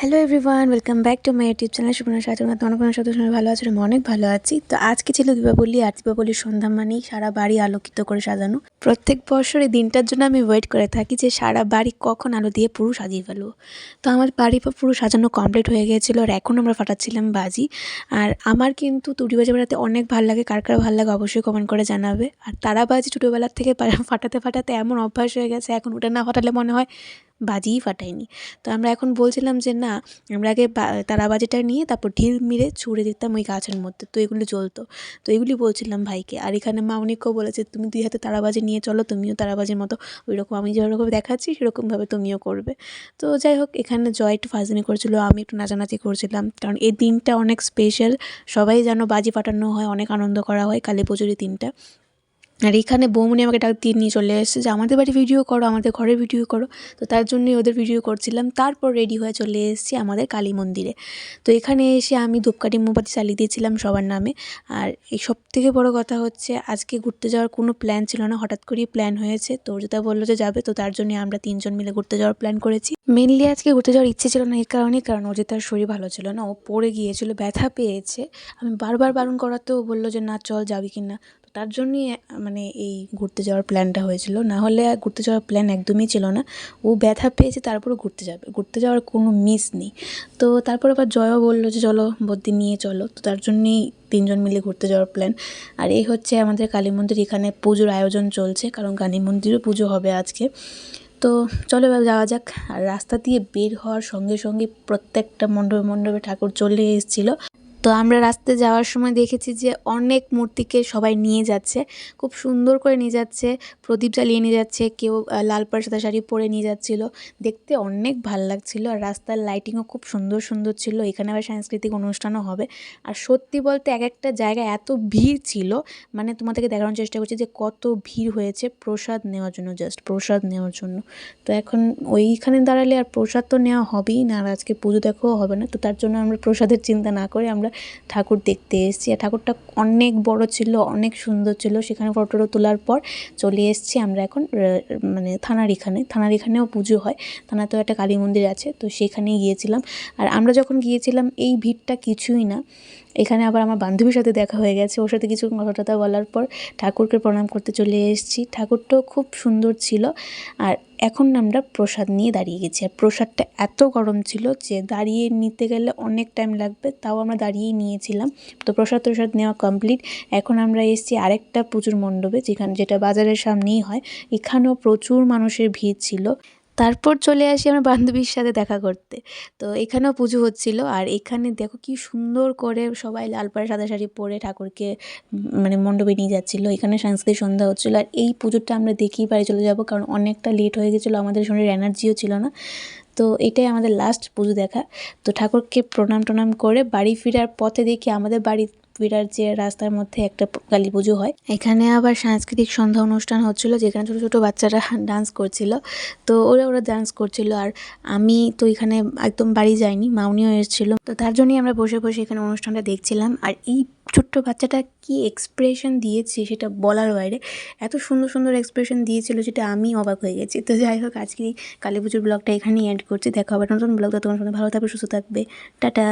Hello everyone welcome back to my YouTube channel Suparna তোমার কোনো সাথে সঙ্গে ভালো আছো? আমি অনেক ভালো আছি। তো আজকে ছিল দীপাবলি, আর দীপাবলির সন্ধ্যা মানেই সারা বাড়ি আলোকিত করে সাজানো। প্রত্যেক বছর এই দিনটার জন্য আমি ওয়েট করে থাকি যে সারা বাড়ি কখন আলো দিয়ে পুরো সাজিয়ে ফেলব। তো আমার বাড়ি পুরো সাজানো কমপ্লিট হয়ে গিয়েছিল, আর এখন আমরা ফাটাচ্ছিলাম বাজি। আর আমার কিন্তু তুড়ি বাজি বেড়াতে অনেক ভালো লাগে, কার কার ভালো লাগে অবশ্যই কমেন্ট করে জানাবে। আর তারা বাজি ছোটোবেলার থেকে ফাটাতে ফাটাতে এমন অভ্যাস হয়ে গেছে, এখন ওটা না ফাটালে মনে হয় বাজিই ফাটাইনি তো আমরা এখন বলছিলাম যে, না, আমরা আগে তারাবাজিটা নিয়ে তারপর ঢিল মেরে ছুঁড়ে দিতাম ওই গাছের মধ্যে। তো এগুলো জ্বলতো। তো এগুলি বলছিলাম ভাইকে। আর এখানে মামনিকেও বলেছে, তুমি দুই হাতে তারাবাজি নিয়ে চলো, তুমিও তারাবাজির মতো ওই রকম আমি যেরকম দেখাচ্ছি, সেরকমভাবে তুমিও করবে। তো যাই হোক, এখানে জয় একটু ফাজনি করছিল, আমি একটু নাচানাচি করছিলাম। কারণ এই দিনটা অনেক স্পেশাল সবাই যেন বাজি ফাটানো হয়, অনেক আনন্দ করা হয়, কালী পুজোর দিনটা। আর এখানে বৌমনি আমাকে ডাক দিয়ে নিয়ে চলে এসেছে যে, আমাদের বাড়ি ভিডিও করো, আমাদের ঘরের ভিডিও করো। তো তার জন্যই ওদের ভিডিও করছিলাম। তারপর রেডি হয়ে চলে এসেছি আমাদের কালী মন্দিরে। তো এখানে এসে আমি ধূপকাঠি, মোমবাতি চালিয়ে দিয়েছিলাম সবার নামে। আর এই সব থেকে বড়ো কথা হচ্ছে, আজকে ঘুরতে যাওয়ার কোনো প্ল্যান ছিল না। হঠাৎ করেই প্ল্যান হয়েছে। তো যেটা বলল যে যাবে, তো তার জন্য আমরা তিনজন মিলে ঘুরতে যাওয়ার প্ল্যান করেছি। মেনলি আজকে ঘুরতে যাওয়ার ইচ্ছে ছিল না এই কারণ ও যে তার শরীর ভালো ছিল না। ও পড়ে গিয়েছিল, ব্যথা পেয়েছে। আমি বারবার বারণ করাতেও বলল যে, না, চল যাবি কি না তো তার জন্যই মানে এই ঘুরতে যাওয়ার প্ল্যানটা হয়েছিল। না হলে ঘুরতে যাওয়ার প্ল্যান একদমই ছিল না। ও ব্যথা পেয়েছে, তারপরেও ঘুরতে যাবে। ঘুরতে যাওয়ার কোনো মিস নেই। তো তারপর আবার জয়ও বলল যে, চলো বদ্যি নিয়ে চলো। তো তার জন্যেই তিনজন মিলে ঘুরতে যাওয়ার প্ল্যান আর এই হচ্ছে আমাদের কালী মন্দির। এখানে পুজোর আয়োজন চলছে, কারণ কালী মন্দিরও পুজো হবে আজকে। তো চলো এবার যাওয়া যাক। আর রাস্তা দিয়ে বের হওয়ার সঙ্গে সঙ্গে প্রত্যেকটা মণ্ডপে মণ্ডপে ঠাকুর চলে এসেছিল। তো আমরা রাস্তায় যাওয়ার সময় দেখেছি যে অনেক মূর্তিকে সবাই নিয়ে যাচ্ছে। খুব সুন্দর করে নিয়ে যাচ্ছে, প্রদীপ জ্বালিয়ে নিয়ে যাচ্ছে, কেউ লাল পাড় সাদা শাড়ি পরে নিয়ে যাচ্ছিল। দেখতে অনেক ভালো লাগছিল আর রাস্তার লাইটিংও খুব সুন্দর সুন্দর ছিল। এখানে আবার সাংস্কৃতিক অনুষ্ঠানও হবে। আর সত্যি বলতে এক একটা জায়গায় এত ভিড় ছিল মানে তোমাদেরকে দেখানোর চেষ্টা করছি যে কত ভিড় হয়েছে প্রসাদ নেওয়ার জন্য জাস্ট প্রসাদ নেওয়ার জন্য। তো এখন ওইখানে দাঁড়ালে আর প্রসাদ তো নেওয়া হবেই না, আর আজকে পুজো দেখাও হবে না। তো তার জন্য আমরা প্রসাদের চিন্তা না করে আমরা ঠাকুর দেখতে এসেছি। আর ঠাকুরটা অনেক বড় ছিল, অনেক সুন্দর ছিল। সেখানে ফটোটা তোলার পর চলে এসেছি আমরা এখন মানে থানার এখানে থানার এখানেও পুজো হয়, থানাতেও একটা কালী মন্দির আছে, তো সেখানেই গিয়েছিলাম। আর আমরা যখন গিয়েছিলাম, এই ভিড়টা কিছুই না। এখানে আবার আমার বান্ধবীর সাথে দেখা হয়ে গেছে। ওর সাথে কিছু কথা টথা বলার পর ঠাকুরকে প্রণাম করতে চলে এসেছি। ঠাকুরটাও খুব সুন্দর ছিল। আর এখন আমরা প্রসাদ নিয়ে দাঁড়িয়ে গেছি। আর প্রসাদটা এত গরম ছিল যে দাঁড়িয়ে নিতে গেলে অনেক টাইম লাগবে, তাও আমরা দাঁড়িয়েই নিয়েছিলাম। তো প্রসাদ প্রসাদ নেওয়া কমপ্লিট এখন আমরা এসেছি আরেকটা পুজোর মণ্ডপে, যেখানে যেটা বাজারের সামনেই হয়। এখানেও প্রচুর মানুষের ভিড় ছিল। তারপর চলে আসি আমার বান্ধবীর সাথে দেখা করতে। তো এখানেও পুজো হচ্ছিল আর এখানে দেখো কি সুন্দর করে সবাই লাল পাড়ে সাদা শাড়ি পরে ঠাকুরকে মানে মণ্ডপে নিয়ে যাচ্ছিল। এখানে সাংস্কৃতিক সন্ধ্যা হচ্ছিল আর এই পুজোটা আমরা দেখেই বাড়ি চলে যাব কারণ অনেকটা লেট হয়ে গেছিল, আমাদের শরীরে এনার্জিও ছিল না। তো এটাই আমাদের লাস্ট পুজো দেখা। তো ঠাকুরকে প্রণাম টনাম করে বাড়ি ফেরার পথে দেখি আমাদের বাড়ি ফেরার যে রাস্তার মধ্যে একটা কালী পুজো হয়। এখানে আবার সাংস্কৃতিক সন্ধ্যা অনুষ্ঠান হচ্ছিল, যেখানে ছোটো ছোটো বাচ্চারা ডান্স করছিল। তো ওরা ওরা ডান্স করছিল। আর আমি তো এখানে একদম বাড়ি যাইনি, মাউনিও এসেছিল তো তার জন্যই আমরা বসে বসে এখানে অনুষ্ঠানটা দেখছিলাম। আর এই ছোট্ট বাচ্চাটা কি এক্সপ্রেশন দিয়েছে সেটা বলার বাইরে, এত সুন্দর সুন্দর এক্সপ্রেশন দিয়েছিল যেটা আমি অবাক হয়ে গেছি। তো যাই হোক আজকে কালী পুজোর ব্লগটা এখানেই এন্ড করছি। দেখা হবে নতুন ব্লগটা তোমার সঙ্গে ভালো থাকবে, সুস্থ থাকবে। টাটা।